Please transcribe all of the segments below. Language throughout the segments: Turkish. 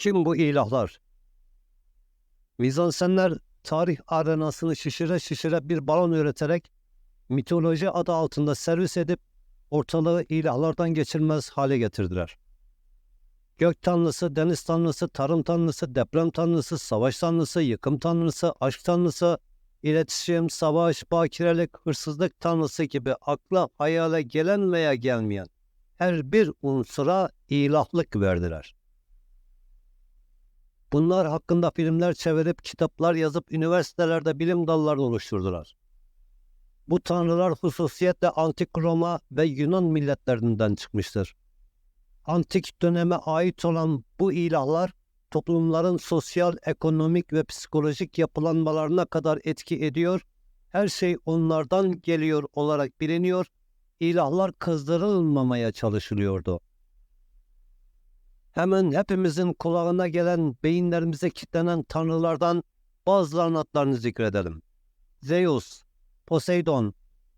Kim bu ilahlar? Mizansenler tarih arenasını şişire şişire bir balon üreterek mitoloji adı altında servis edip ortalığı ilahlardan geçirmez hale getirdiler. Gök tanrısı, deniz tanrısı, tarım tanrısı, deprem tanrısı, savaş tanrısı, yıkım tanrısı, aşk tanrısı, iletişim, savaş, bakirelik, hırsızlık tanrısı gibi akla hayale gelen veya gelmeyen her bir unsura ilahlık verdiler. Bunlar hakkında filmler çevirip kitaplar yazıp üniversitelerde bilim dalları oluşturdular. Bu tanrılar hususiyetle Antik Roma ve Yunan milletlerinden çıkmıştır. Antik döneme ait olan bu ilahlar toplumların sosyal, ekonomik ve psikolojik yapılanmalarına kadar etki ediyor, her şey onlardan geliyor olarak biliniyor, ilahlar kızdırılmamaya çalışılıyordu. Hemen hepimizin kulağına gelen, beyinlerimize kilitlenen tanrılardan bazılarının adlarını zikredelim. Zeus, Poseidon,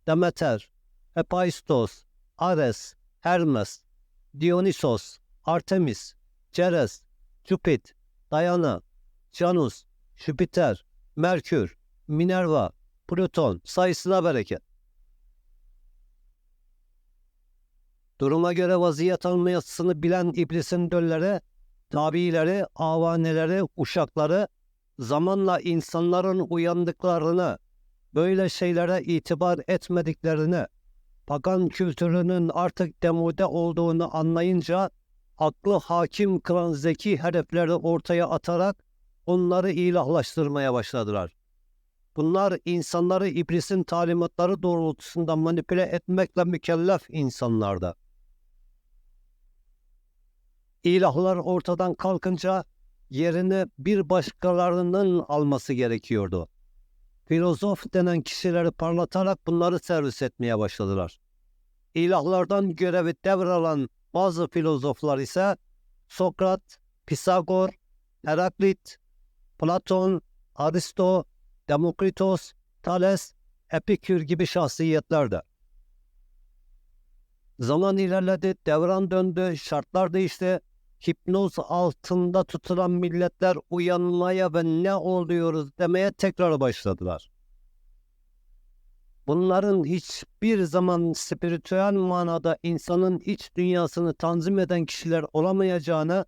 Demeter, Hephaistos, Ares, Hermes, Dionysos, Artemis, Ceres, Cupid, Diana, Janus, Jüpiter, Merkür, Minerva, Plüton sayısına bereket. Duruma göre vaziyet almayasını bilen iblisin dölleri, tabiileri, avaneleri, uşakları zamanla insanların uyandıklarını, böyle şeylere itibar etmediklerini, pagan kültürünün artık demoda olduğunu anlayınca aklı hakim kılan zeki hedefleri ortaya atarak onları ilahlaştırmaya başladılar. Bunlar insanları iblisin talimatları doğrultusunda manipüle etmekle mükellef insanlardı. İlahlar ortadan kalkınca yerini bir başkalarının alması gerekiyordu. Filozof denen kişileri parlatarak bunları servis etmeye başladılar. İlahlardan görevi devralan bazı filozoflar ise Sokrat, Pisagor, Heraklit, Platon, Aristo, Demokritos, Thales, Epikür gibi şahsiyetlerdi. Zaman ilerledi, devran döndü, şartlar değişti. Hipnoz altında tutulan milletler uyanmaya ve ne oluyoruz demeye tekrar başladılar. Bunların hiçbir zaman spiritüel manada insanın iç dünyasını tanzim eden kişiler olamayacağını,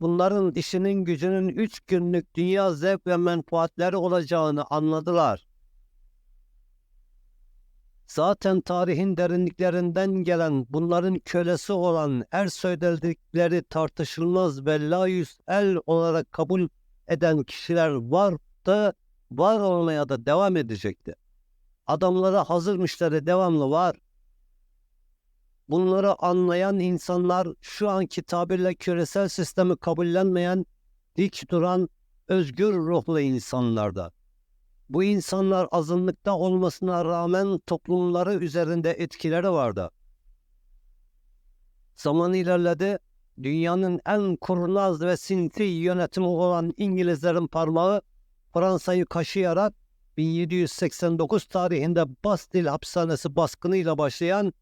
bunların işinin gücünün üç günlük dünya zevk ve menfaatleri olacağını anladılar. Zaten tarihin derinliklerinden gelen bunların kölesi olan er söyledikleri tartışılmaz ve la el olarak kabul eden kişiler vardı, var olmaya da devam edecekti. Adamlara hazır müşteri devamlı var. Bunları anlayan insanlar şu anki tabirle küresel sistemi kabullenmeyen, dik duran, özgür ruhlu insanlarda. Bu insanlar azınlıkta olmasına rağmen toplumları üzerinde etkileri vardı. Zaman ilerledi, dünyanın en kurnaz ve sinsi yönetimi olan İngilizlerin parmağı Fransa'yı kaşıyarak 1789 tarihinde Bastil hapishanesi baskınıyla başlayan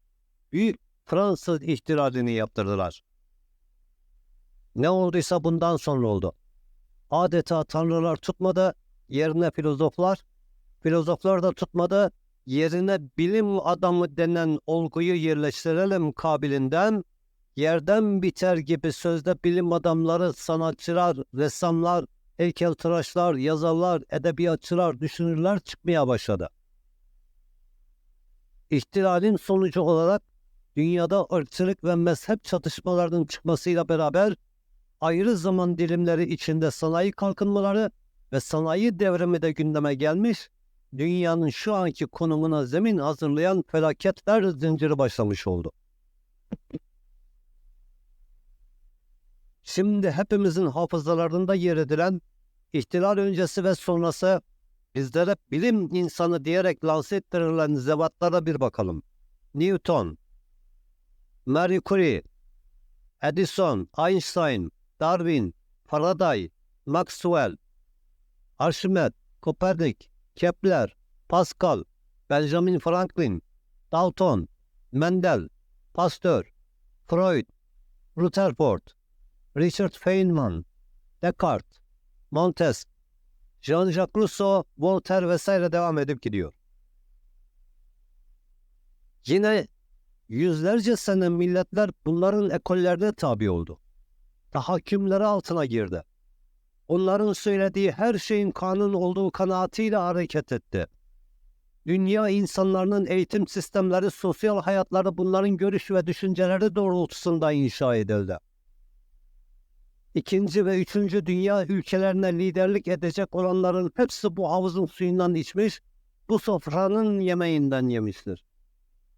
büyük Fransız ihtilalini yaptırdılar. Ne olduysa bundan sonra oldu. Adeta tanrılar tutmadı, yerine filozoflar, filozoflar da tutmadı, yerine bilim adamı denen olguyu yerleştirelim kabilinden, yerden biter gibi sözde bilim adamları, sanatçılar, ressamlar, heykeltıraşlar, yazarlar, edebiyatçılar, düşünürler çıkmaya başladı. İhtilalin sonucu olarak dünyada ırkçılık ve mezhep çatışmalarının çıkmasıyla beraber ayrı zaman dilimleri içinde sanayi kalkınmaları ve sanayi devrimi de gündeme gelmiş, dünyanın şu anki konumuna zemin hazırlayan felaketler zinciri başlamış oldu. Şimdi hepimizin hafızalarında yer edilen ihtilal öncesi ve sonrası bizlere bilim insanı diyerek lanse ettirilen zevatlara bir bakalım. Newton, Marie Curie, Edison, Einstein, Darwin, Faraday, Maxwell, Archimedes, Kopernik, Kepler, Pascal, Benjamin Franklin, Dalton, Mendel, Pasteur, Freud, Rutherford, Richard Feynman, Descartes, Montesquieu, Jean-Jacques Rousseau, Voltaire vesaire devam edip gidiyor. Yine yüzlerce sene milletler bunların ekollerine tabi oldu. Tahakkümleri altına girdi. Onların söylediği her şeyin kanun olduğu kanaatiyle hareket etti. Dünya insanlarının eğitim sistemleri, sosyal hayatları bunların görüş ve düşünceleri doğrultusunda inşa edildi. İkinci ve üçüncü dünya ülkelerine liderlik edecek olanların hepsi bu havuzun suyundan içmiş, bu sofranın yemeğinden yemiştir.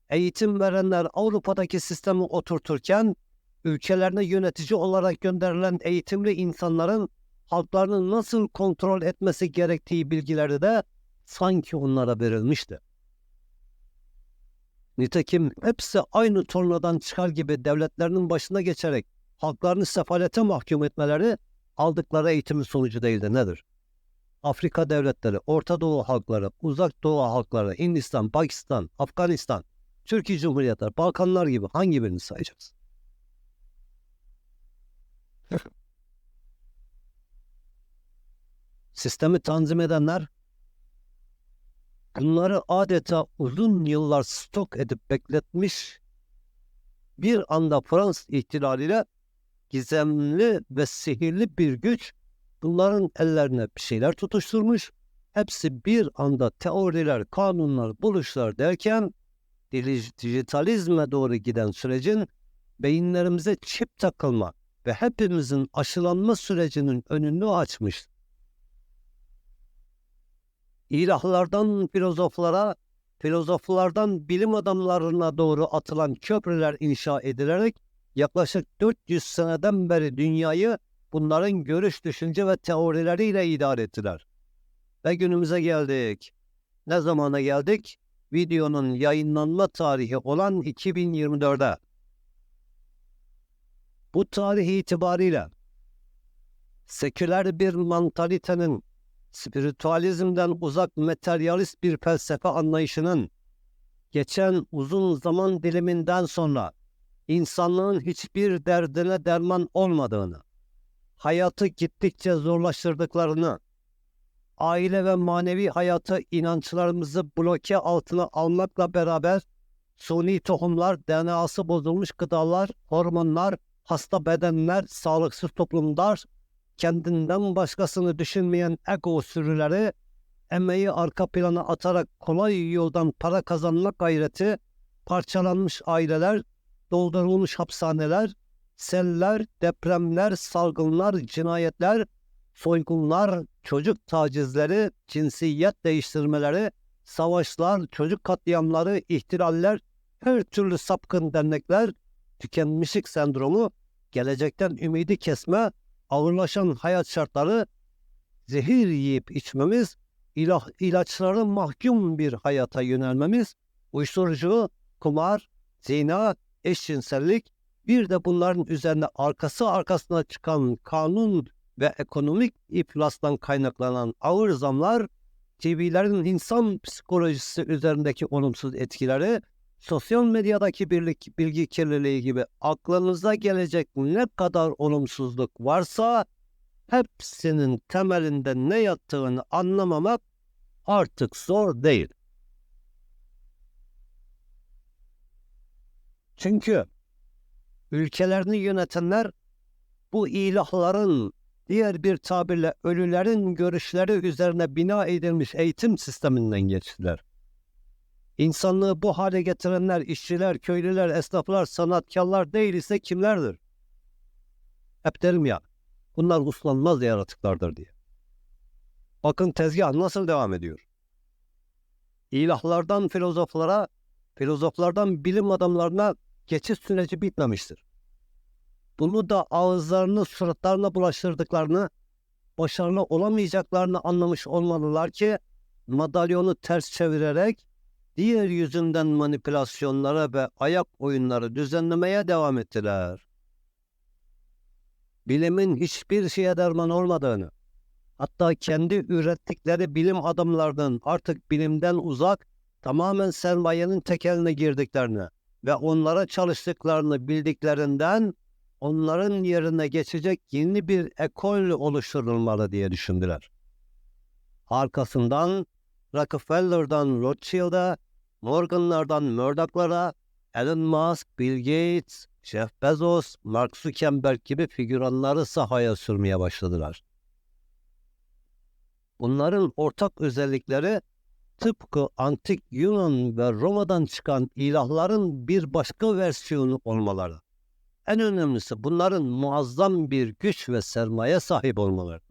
Eğitim verenler Avrupa'daki sistemi oturturken, ülkelerine yönetici olarak gönderilen eğitimli insanların halklarını nasıl kontrol etmesi gerektiği bilgileri de sanki onlara verilmişti. Nitekim hepsi aynı tornadan çıkar gibi devletlerinin başına geçerek halklarını sefalete mahkum etmeleri aldıkları eğitimin sonucu değildi nedir? Afrika devletleri, Orta Doğu halkları, Uzak Doğu halkları, Hindistan, Pakistan, Afganistan, Türkiye Cumhuriyetleri, Balkanlar gibi hangi birini sayacağız? Sistemi tanzim edenler bunları adeta uzun yıllar stok edip bekletmiş bir anda Fransız ihtilaliyle gizemli ve sihirli bir güç bunların ellerine bir şeyler tutuşturmuş. Hepsi bir anda teoriler, kanunlar, buluşlar derken dijitalizme doğru giden sürecin beyinlerimize çip takılma ve hepimizin aşılanma sürecinin önünü açmış. İlahlardan filozoflara, filozoflardan bilim adamlarına doğru atılan köprüler inşa edilerek yaklaşık 400 seneden beri dünyayı bunların görüş, düşünce ve teorileriyle idare ettiler. Ve günümüze geldik. Ne zamana geldik? Videonun yayınlanma tarihi olan 2024'e. Bu tarih itibariyle seküler bir mantalitenin spiritüalizmden uzak materyalist bir felsefe anlayışının geçen uzun zaman diliminden sonra insanlığın hiçbir derdine derman olmadığını, hayatı gittikçe zorlaştırdıklarını, aile ve manevi hayatı inançlarımızı bloke altına almakla beraber suni tohumlar, DNA'sı bozulmuş gıdalar, hormonlar, hasta bedenler, sağlıksız toplumlar, kendinden başkasını düşünmeyen ego sürüleri, emeği arka plana atarak kolay yoldan para kazanmak gayreti, parçalanmış aileler, doldurulmuş hapishaneler, seller, depremler, salgınlar, cinayetler, soygunlar, çocuk tacizleri, cinsiyet değiştirmeleri, savaşlar, çocuk katliamları, ihtilaller, her türlü sapkın dernekler, tükenmişlik sendromu, gelecekten ümidi kesme, ağırlaşan hayat şartları, zehir yiyip içmemiz, ilah, ilaçlara mahkum bir hayata yönelmemiz, uyuşturucu, kumar, zina, eşcinsellik, bir de bunların üzerine arkası arkasına çıkan kanun ve ekonomik iflastan kaynaklanan ağır zamlar, TV'lerin insan psikolojisi üzerindeki olumsuz etkileri, sosyal medyadaki birlik, bilgi kirliliği gibi aklınıza gelecek ne kadar olumsuzluk varsa hepsinin temelinde ne yattığını anlamamak artık zor değil. Çünkü ülkelerini yönetenler bu ilahların diğer bir tabirle ölülerin görüşleri üzerine bina edilmiş eğitim sisteminden geçtiler. İnsanlığı bu hale getirenler işçiler, köylüler, esnaflar, sanatkarlar değil ise kimlerdir? Hep derim ya, bunlar uslanmaz yaratıklardır diye. Bakın tezgah nasıl devam ediyor. İlahlardan filozoflara, filozoflardan bilim adamlarına geçiş süreci bitmemiştir. Bunu da ağızlarını suratlarına bulaştırdıklarını, başarılı olamayacaklarını anlamış olmalılar ki madalyonu ters çevirerek diğer yüzünden manipülasyonlara ve ayak oyunları düzenlemeye devam ettiler. Bilimin hiçbir şeye derman olmadığını, hatta kendi ürettikleri bilim adamlarının artık bilimden uzak, tamamen sermayenin tekeline girdiklerini ve onlara çalıştıklarını bildiklerinden onların yerine geçecek yeni bir ekol oluşturulmalı diye düşündüler. Arkasından Rockefeller'dan Rothschild'a, Morgan'lardan Murdoch'lara, Elon Musk, Bill Gates, Jeff Bezos, Mark Zuckerberg gibi figüranları sahaya sürmeye başladılar. Bunların ortak özellikleri tıpkı antik Yunan ve Roma'dan çıkan ilahların bir başka versiyonu olmaları. En önemlisi bunların muazzam bir güç ve sermaye sahip olmaları.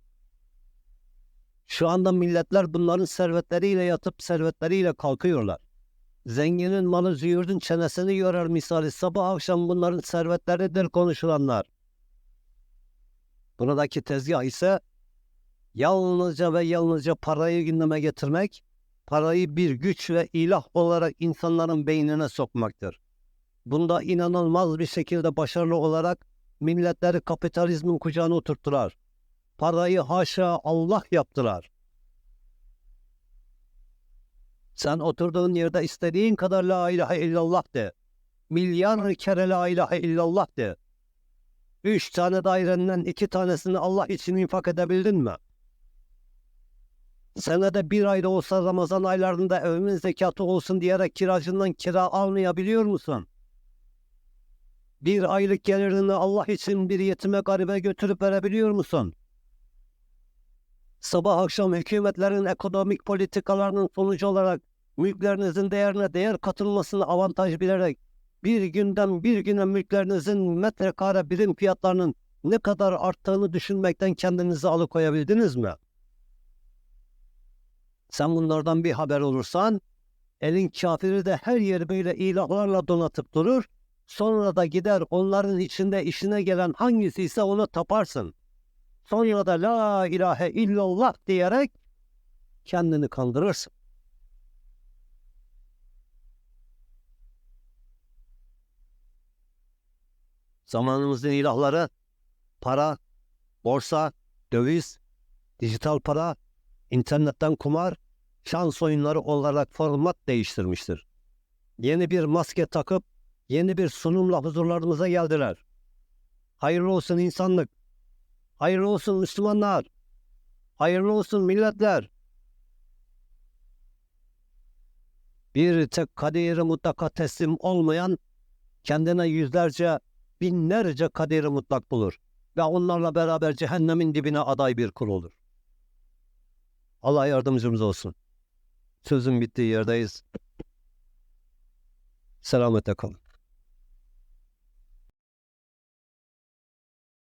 Şu anda milletler bunların servetleriyle yatıp servetleriyle kalkıyorlar. Zenginin malı züğürdün çenesini yorar misali sabah akşam bunların servetleridir konuşulanlar. Buradaki tezgah ise yalnızca ve yalnızca parayı gündeme getirmek, parayı bir güç ve ilah olarak insanların beynine sokmaktır. Bunda inanılmaz bir şekilde başarılı olarak milletleri kapitalizmin kucağına oturttular. Parayı haşa Allah yaptılar. Sen oturduğun yerde istediğin kadar la ilahe illallah de. Milyar kere la ilahe illallah de. Üç tane dairenden iki tanesini Allah için infak edebildin mi? Senede bir ayda olsa Ramazan aylarında evimin zekatı olsun diyerek kiracından kira almayabiliyor musun? Bir aylık gelirini Allah için bir yetime garibe götürüp verebiliyor musun? Sabah akşam hükümetlerin ekonomik politikalarının sonucu olarak mülklerinizin değerine değer katılmasını avantaj bilerek bir günden bir güne mülklerinizin metrekare birim fiyatlarının ne kadar arttığını düşünmekten kendinizi alıkoyabildiniz mi? Sen bunlardan bir haber olursan elin kafiri de her yeri böyle ilahlarla donatıp durur. Sonra da gider onların içinde işine gelen hangisi ise ona taparsın. Sonra da la ilahe illallah diyerek kendini kandırırsın. Zamanımızın ilahları para, borsa, döviz, dijital para, internetten kumar, şans oyunları olarak format değiştirmiştir. Yeni bir maske takıp yeni bir sunumla huzurlarımıza geldiler. Hayırlı olsun insanlık. Hayırlı olsun Müslümanlar. Hayırlı olsun milletler. Bir tek kaderi mutlaka teslim olmayan kendine yüzlerce, binlerce kaderi mutlak bulur ve onlarla beraber cehennemin dibine aday bir kul olur. Allah yardımcımız olsun. Sözün bittiği yerdeyiz. Selamete kalın.